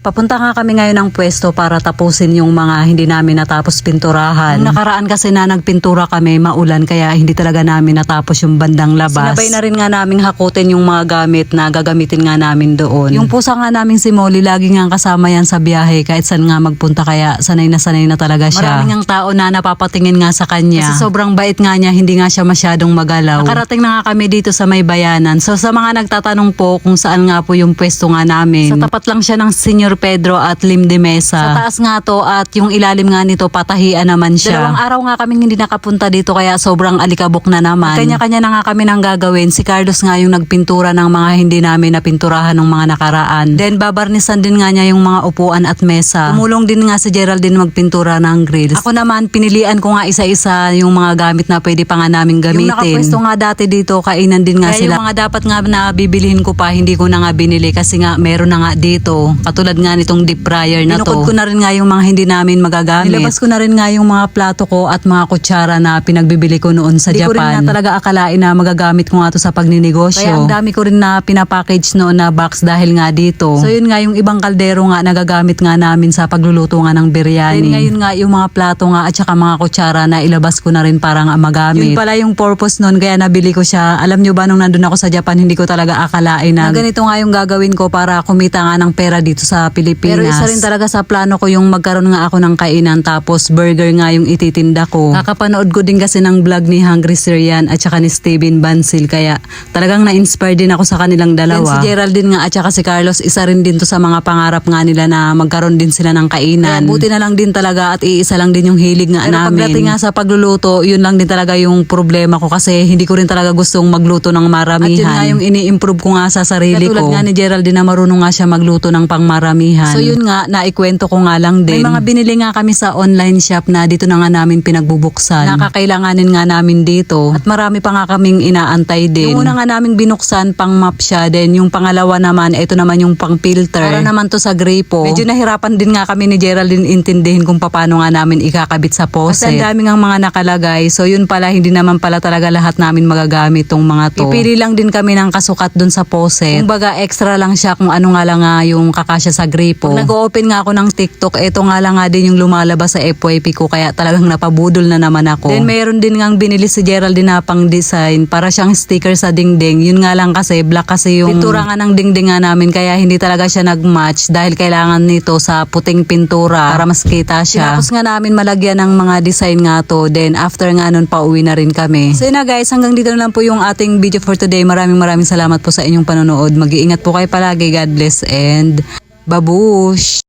Papunta nga kami ngayon ng pwesto para tapusin yung mga hindi namin natapos pinturahan. Nung nakaraan kasi na nagpintura kami, maulan kaya hindi talaga namin natapos yung bandang labas. Sinabay na rin nga naming hakutin yung mga gamit na gagamitin nga namin doon. Yung pusa nga namin si Molly, lagi nga kasama yan sa biyahe kahit saan nga magpunta kaya sanay na sanay na talaga siya. Maraming ang tao na napapatingin nga sa kanya. Kasi sobrang bait nga niya, hindi nga siya masyadong magalaw. Nakarating na nga kami dito sa may bayanan. So sa mga nagtatanong po kung saan nga po yung pwesto nga namin. Sa tapat lang siya ng Senior Pedro at Lim de Mesa. Sa taas nga to at yung ilalim nga nito patahian naman siya. Dalawang araw nga kaming hindi nakapunta dito kaya sobrang alikabok na naman. Kanya-kanya na nga kami nang gagawin. Si Carlos nga yung nagpintura ng mga hindi namin napinturahan ng mga nakaraan. Then babarnisan din nga niya yung mga upuan at mesa. Tumulong din nga si Geraldine magpintura ng grills. Ako naman pinilian ko nga isa-isa yung mga gamit na pwede pa nga namin gamitin. Yung nakapwesto nga dati dito kainan din nga Kaya sila. Yung mga dapat nga na bibilihin ko pa hindi ko na nga binili kasi nga meron na nga dito. Katulad nga nitong deep fryer na to. Binukod ko na rin nga yung mga hindi namin magagamit. Nilabas ko na rin nga yung mga plato ko at mga kutsara na pinagbibili ko noon sa Di ko rin Japan. nga talaga akalain na magagamit ko nga to sa pagninegosyo. Kaya ang dami ko rin na pinapackage noon na box dahil nga dito. So yun nga yung ibang kaldero nga nagagamit nga namin sa pagluluto nga ng biryani. Then ngayon nga yung mga plato nga at saka mga kutsara na ilabas ko na rin para nga magamit. Yun pala yung purpose noon kaya nabili ko siya. Alam nyo ba nung nandun ako sa Japan hindi ko talaga akalain na, Na ganito nga yung gagawin ko para kumita nga ng pera dito sa Pilipinas. Pero isa rin talaga sa plano ko yung magkaroon nga ako ng kainan tapos burger nga yung ititinda ko. Kakapanood ko din kasi ng vlog ni Hungry Syrian at saka ni Steven Bansil kaya talagang na-inspire din ako sa kanilang dalawa. Then si Geraldine nga at saka si Carlos isa rin din to sa mga pangarap nga nila na magkaroon din sila ng kainan. Kaya buti na lang din talaga at iisa lang din yung hilig nga Pero namin. pagdating nga sa pagluluto, yun lang din talaga yung problema ko kasi hindi ko rin talaga gustong magluto ng maramihan. At yun nga yung ini-improve ko nga sa sarili Katulad ko. nga ni Geraldine na marunong nga siya magluto ng pangmaramihan. So yun nga, naikwento ko nga lang din. May mga binili nga kami sa online shop na dito na nga namin pinagbubuksan. Nakakailanganin nga namin dito. At marami pa nga kaming inaantay din. Yung una nga naming binuksan, pang map siya. Then yung pangalawa naman, ito naman yung pang filter. Para naman to sa gripo. Medyo nahirapan din nga kami ni Geraldine intindihin kung paano nga namin ikakabit sa poset. Kasi ang dami nga mga nakalagay. So yun pala, hindi naman pala talaga lahat namin magagamit tong mga to. Pipili lang din kami ng kasukat dun sa poset. Kumbaga extra lang siya kung ano nga lang nga yung kakasya sa gripo. Pag nag-open nga ako ng TikTok, eto nga lang nga din yung lumalabas sa FYP ko kaya talagang napabudol na naman ako. Then mayroon din ngang binili si Geraldine na pang design para siyang sticker sa dingding. Yun nga lang kasi black kasi yung pintura nga ng dingding nga namin kaya hindi talaga siya nag-match dahil kailangan nito sa puting pintura para mas kita siya. Tapos nga namin malagyan ng mga design nga to. Then after nga nun pauwi na rin kami. So yun na guys, hanggang dito na lang po yung ating video for today. Maraming maraming salamat po sa inyong panonood. Mag-iingat po kayo palagi. God bless and babush!